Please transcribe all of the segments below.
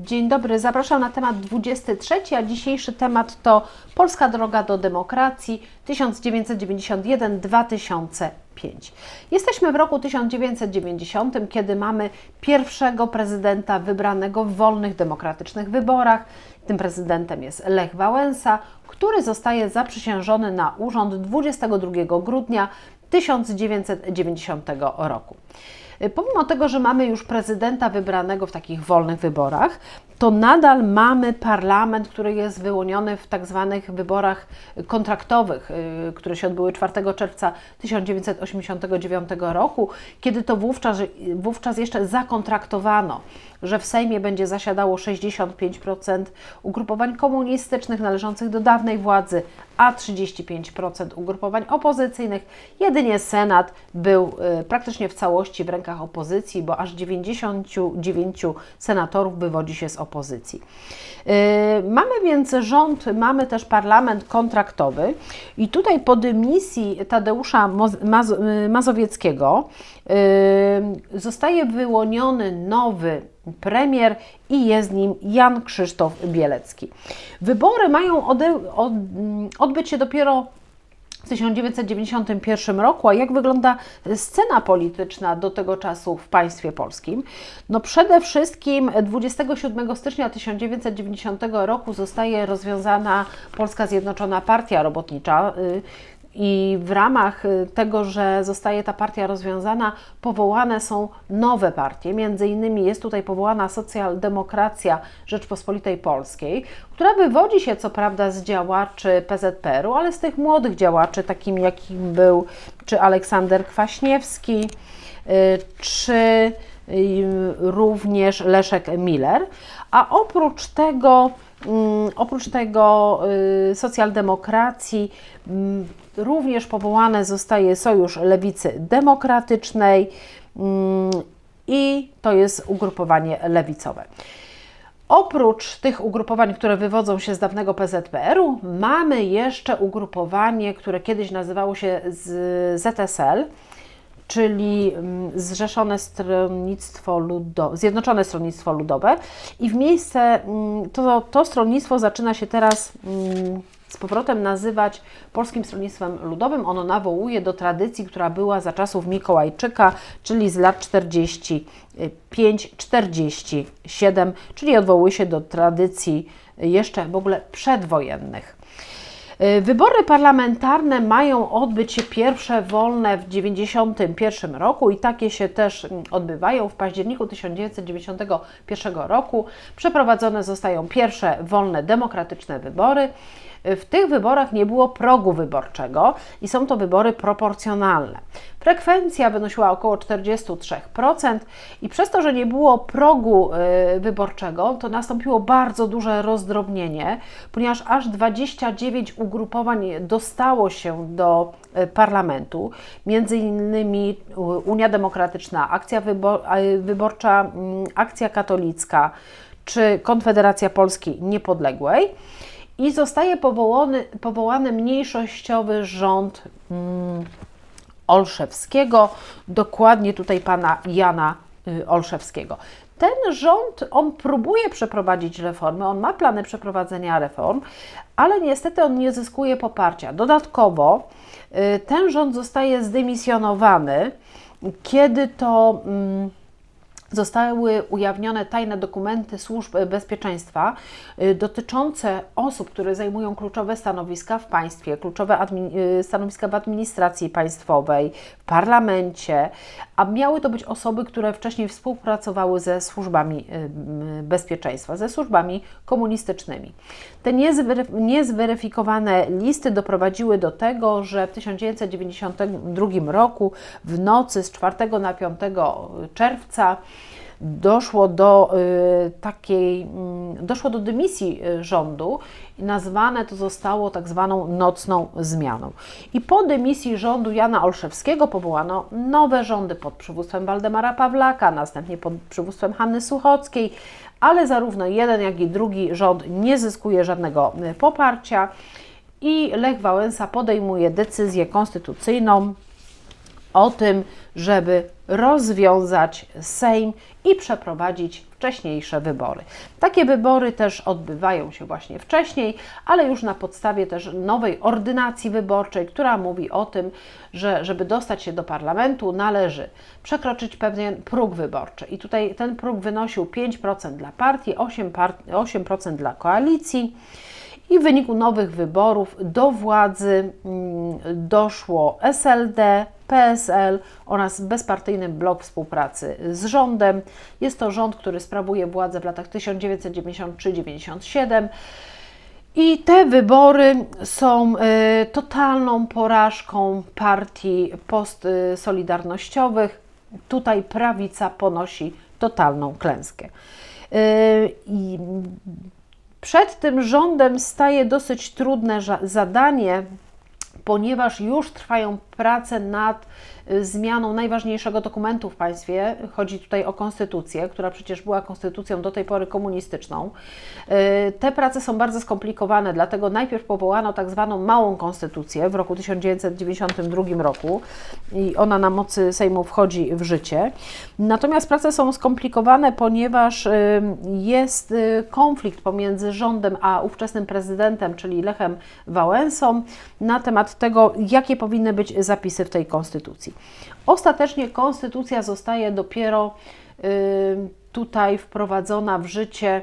Dzień dobry, zapraszam na temat 23, a dzisiejszy temat to Polska droga do demokracji 1991-2005. Jesteśmy w roku 1990, kiedy mamy pierwszego prezydenta wybranego w wolnych, demokratycznych wyborach. Tym prezydentem jest Lech Wałęsa, który zostaje zaprzysiężony na urząd 22 grudnia 1990 roku. Pomimo tego, że mamy już prezydenta wybranego w takich wolnych wyborach, to nadal mamy parlament, który jest wyłoniony w tak zwanych wyborach kontraktowych, y, które się odbyły 4 czerwca 1989 roku, kiedy to wówczas, wówczas jeszcze zakontraktowano, że w Sejmie będzie zasiadało 65% ugrupowań komunistycznych należących do dawnej władzy, a 35% ugrupowań opozycyjnych. Jedynie Senat był y, praktycznie w całości w rękach opozycji, bo aż 99 senatorów wywodzi się z opozycji. Yy, Mamy więc rząd, mamy też parlament kontraktowy i tutaj po dymisji Tadeusza Mazowieckiego yy, zostaje wyłoniony nowy premier i jest nim Jan Krzysztof Bielecki. Wybory mają od, odbyć się dopiero w 1991 roku, a jak wygląda scena polityczna do tego czasu w państwie polskim? No przede wszystkim 27 stycznia 1990 roku zostaje rozwiązana Polska Zjednoczona Partia Robotnicza. I w ramach y, tego, że zostaje ta partia rozwiązana, powołane są nowe partie. Między innymi jest tutaj powołana Socjaldemokracja Rzeczpospolitej Polskiej, która wywodzi się co prawda z działaczy PZPR-u, ale z tych młodych działaczy, takimi jakim był czy Aleksander Kwaśniewski, y, czy y, również Leszek Miller. A oprócz tego, oprócz tego y, socjaldemokracji, mm, również powołane zostaje Sojusz Lewicy Demokratycznej mm, i to jest ugrupowanie lewicowe. Oprócz tych ugrupowań, które wywodzą się z dawnego PZPR-u, mamy jeszcze ugrupowanie, które kiedyś nazywało się ZSL, czyli mm, Zrzeszone Stronnictwo Ludowe, Zjednoczone Stronnictwo Ludowe i w miejsce, mm, to, to stronnictwo zaczyna się teraz mm, z powrotem nazywać Polskim Stronnictwem Ludowym. Ono nawołuje do tradycji, która była za czasów Mikołajczyka, czyli z lat 45-47, czyli odwołuje się do tradycji jeszcze w ogóle przedwojennych. Y, Wybory parlamentarne mają odbyć się pierwsze wolne w 1991 roku i takie się też mm, odbywają. W październiku 1991 roku przeprowadzone zostają pierwsze wolne demokratyczne wybory. Y, W tych wyborach nie było progu wyborczego i są to wybory proporcjonalne. Frekwencja wynosiła około 43% i przez to, że nie było progu y, wyborczego, to nastąpiło bardzo duże rozdrobnienie, ponieważ aż 29 ugrupowań dostało się do y, parlamentu, między innymi y, Unia Demokratyczna, Akcja Wybor- y, Wyborcza, Akcja Katolicka czy Konfederacja Polski Niepodległej i zostaje powołany, powołany mniejszościowy rząd mm, Olszewskiego, dokładnie tutaj pana Jana y, Olszewskiego. Ten rząd, on próbuje przeprowadzić reformy, on ma plany przeprowadzenia reform, ale niestety on nie zyskuje poparcia. Dodatkowo y, ten rząd zostaje zdymisjonowany, kiedy to. Mm, zostały ujawnione tajne dokumenty służb bezpieczeństwa y, dotyczące osób, które zajmują kluczowe stanowiska w państwie, kluczowe y, stanowiska w administracji państwowej, w parlamencie, a miały to być osoby, które wcześniej współpracowały ze służbami bezpieczeństwa, ze służbami komunistycznymi. Te niezweryf- niezweryfikowane listy doprowadziły do tego, że w 1992 roku w nocy z 4 na 5 czerwca doszło do y, takiej, mm, doszło do dymisji y, rządu i nazwane to zostało tak zwaną nocną zmianą. I po dymisji rządu Jana Olszewskiego powołano nowe rządy pod przywództwem Waldemara Pawlaka, następnie pod przywództwem Hanny Suchockiej, ale zarówno jeden, jak i drugi rząd nie zyskuje żadnego y, poparcia i Lech Wałęsa podejmuje decyzję konstytucyjną o tym, żeby rozwiązać Sejm i przeprowadzić wcześniejsze wybory. Takie wybory też odbywają się właśnie wcześniej, ale już na podstawie też nowej ordynacji wyborczej, która mówi o tym, że żeby dostać się do parlamentu należy przekroczyć pewien próg wyborczy. I tutaj ten próg wynosił 5% dla partii, 8%, par 8 dla koalicji. I w wyniku nowych wyborów do władzy mm, doszło SLD, PSL oraz bezpartyjny blok współpracy z rządem. Jest to rząd, który sprawuje władzę w latach 1993-97. I te wybory są y, totalną porażką partii postsolidarnościowych. Tutaj prawica ponosi totalną klęskę. Y, i przed tym rządem staje dosyć trudne zadanie, ponieważ już trwają prace nad Y, zmianą najważniejszego dokumentu w państwie. Chodzi tutaj o konstytucję, która przecież była konstytucją do tej pory komunistyczną. Y, te prace są bardzo skomplikowane, dlatego najpierw powołano tak zwaną małą konstytucję w roku 1992 roku i ona na mocy Sejmu wchodzi w życie. Natomiast prace są skomplikowane, ponieważ y, jest konflikt pomiędzy rządem a ówczesnym prezydentem, czyli Lechem Wałęsą, na temat tego, jakie powinny być zapisy w tej konstytucji. Ostatecznie konstytucja zostaje dopiero y, tutaj wprowadzona w życie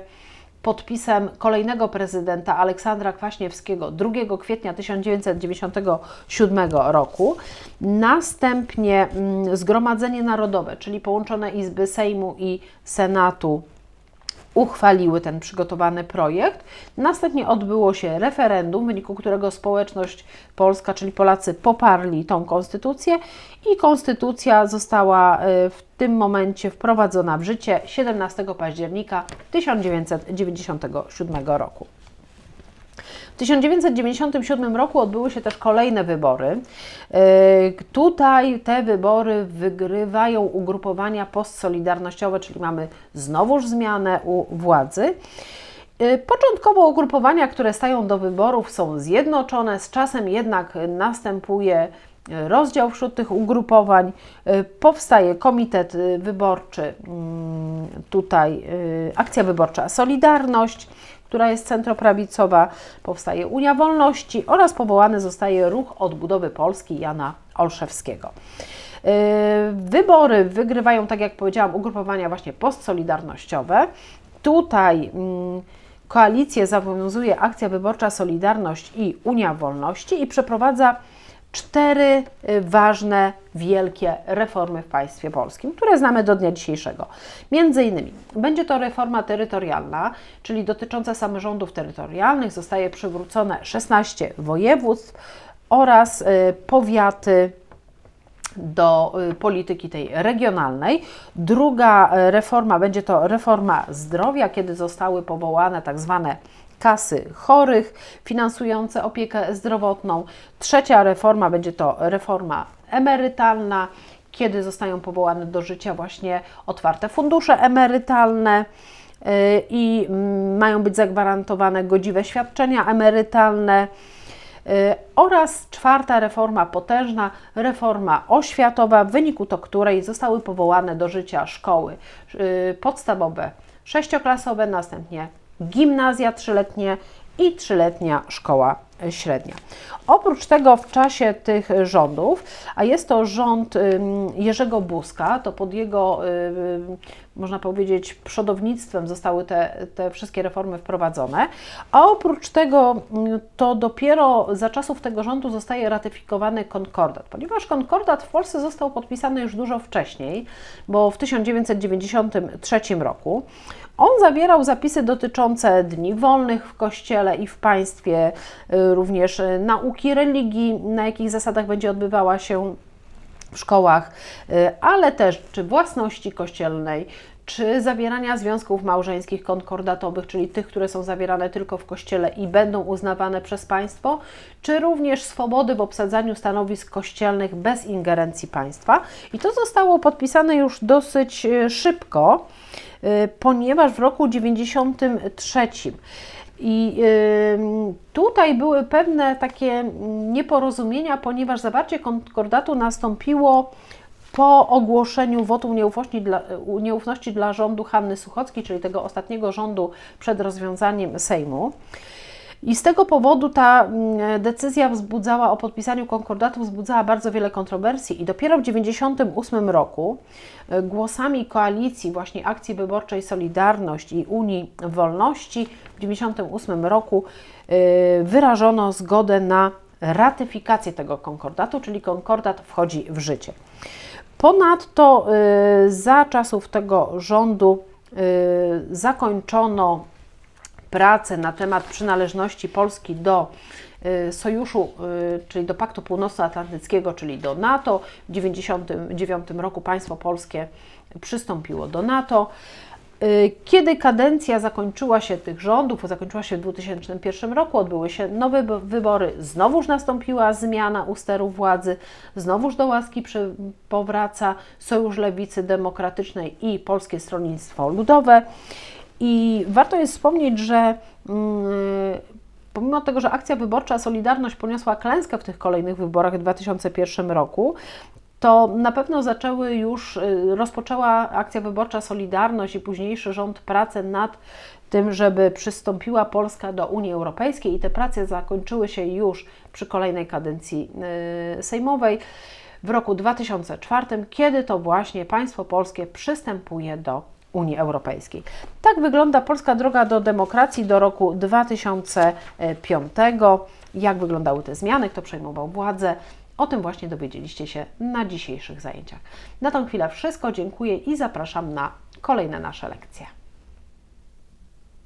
podpisem kolejnego prezydenta Aleksandra Kwaśniewskiego 2 kwietnia 1997 roku. Następnie mm, Zgromadzenie Narodowe, czyli połączone Izby Sejmu i Senatu uchwaliły ten przygotowany projekt. Następnie odbyło się referendum, w wyniku którego społeczność polska, czyli Polacy, poparli tą konstytucję i konstytucja została e, w tym momencie wprowadzona w życie 17 października 1997 roku. W 1997 roku odbyły się też kolejne wybory. E, tutaj te wybory wygrywają ugrupowania postsolidarnościowe, czyli mamy znowuż zmianę u władzy. E, początkowo ugrupowania, które stają do wyborów, są zjednoczone, z czasem jednak następuje rozdział wśród tych ugrupowań. E, powstaje komitet wyborczy, mm, tutaj akcja wyborcza Solidarność która jest centroprawicowa, powstaje Unia Wolności oraz powołany zostaje Ruch Odbudowy Polski Jana Olszewskiego. Yy, wybory wygrywają, tak jak powiedziałam, ugrupowania właśnie postsolidarnościowe. Tutaj mm, koalicję zawiązuje Akcja Wyborcza Solidarność i Unia Wolności i przeprowadza cztery y, ważne, wielkie reformy w państwie polskim, które znamy do dnia dzisiejszego. Między innymi będzie to reforma terytorialna, czyli dotycząca samorządów terytorialnych. Zostaje przywrócone 16 województw oraz y, powiaty do y, polityki tej regionalnej. Druga reforma będzie to reforma zdrowia, kiedy zostały powołane tak zwane kasy chorych finansujące opiekę zdrowotną. Trzecia reforma będzie to reforma emerytalna, kiedy zostają powołane do życia właśnie otwarte fundusze emerytalne y, i mm, mają być zagwarantowane godziwe świadczenia emerytalne. Y, oraz czwarta reforma potężna, reforma oświatowa, w wyniku to której zostały powołane do życia szkoły y, podstawowe, sześcioklasowe, następnie gimnazja trzyletnie i trzyletnia szkoła średnia. Oprócz tego w czasie tych rządów, a jest to rząd Jerzego Buzka, to pod jego, można powiedzieć, przodownictwem zostały te, te wszystkie reformy wprowadzone, a oprócz tego to dopiero za czasów tego rządu zostaje ratyfikowany konkordat, ponieważ konkordat w Polsce został podpisany już dużo wcześniej, bo w 1993 roku. On zawierał zapisy dotyczące dni wolnych w kościele i w państwie, również y, nauki religii, na jakich zasadach będzie odbywała się w szkołach, y, ale też czy własności kościelnej, czy zawierania związków małżeńskich konkordatowych, czyli tych, które są zawierane tylko w kościele i będą uznawane przez państwo, czy również swobody w obsadzaniu stanowisk kościelnych bez ingerencji państwa. I to zostało podpisane już dosyć szybko. Y, ponieważ w roku 93 I tutaj były pewne takie mm, nieporozumienia, ponieważ zawarcie konkordatu nastąpiło po ogłoszeniu wotum nieufności dla, nieufności dla rządu Hanny Suchockiej, czyli tego ostatniego rządu przed rozwiązaniem Sejmu. I z tego powodu ta mm, decyzja wzbudzała o podpisaniu konkordatu, wzbudzała bardzo wiele kontrowersji i dopiero w 1998 roku e, głosami koalicji właśnie Akcji Wyborczej Solidarność i Unii Wolności w 1998 roku e, wyrażono zgodę na ratyfikację tego konkordatu, czyli konkordat wchodzi w życie. Ponadto y, za czasów tego rządu zakończono pracę na temat przynależności Polski do y, sojuszu, czyli do Paktu Północnoatlantyckiego, czyli do NATO. W 1999 roku państwo polskie przystąpiło do NATO. Kiedy kadencja zakończyła się tych rządów, zakończyła się w 2001 roku, odbyły się nowe wybory, znowuż nastąpiła zmiana u steru władzy, znowuż do łaski powraca Sojusz Lewicy Demokratycznej i Polskie Stronnictwo Ludowe. I warto jest wspomnieć, że mm, pomimo tego, że akcja wyborcza Solidarność poniosła klęskę w tych kolejnych wyborach w 2001 roku, to na pewno zaczęły już, y, rozpoczęła akcja wyborcza Solidarność i późniejszy rząd pracę nad tym, żeby przystąpiła Polska do Unii Europejskiej. I te prace zakończyły się już przy kolejnej kadencji y, sejmowej w roku 2004, kiedy to właśnie państwo polskie przystępuje do Unii Europejskiej. Tak wygląda polska droga do demokracji do roku 2005. Jak wyglądały te zmiany, kto przejmował władzę, o tym właśnie dowiedzieliście się na dzisiejszych zajęciach. Na tą chwilę wszystko, dziękuję i zapraszam na kolejne nasze lekcje.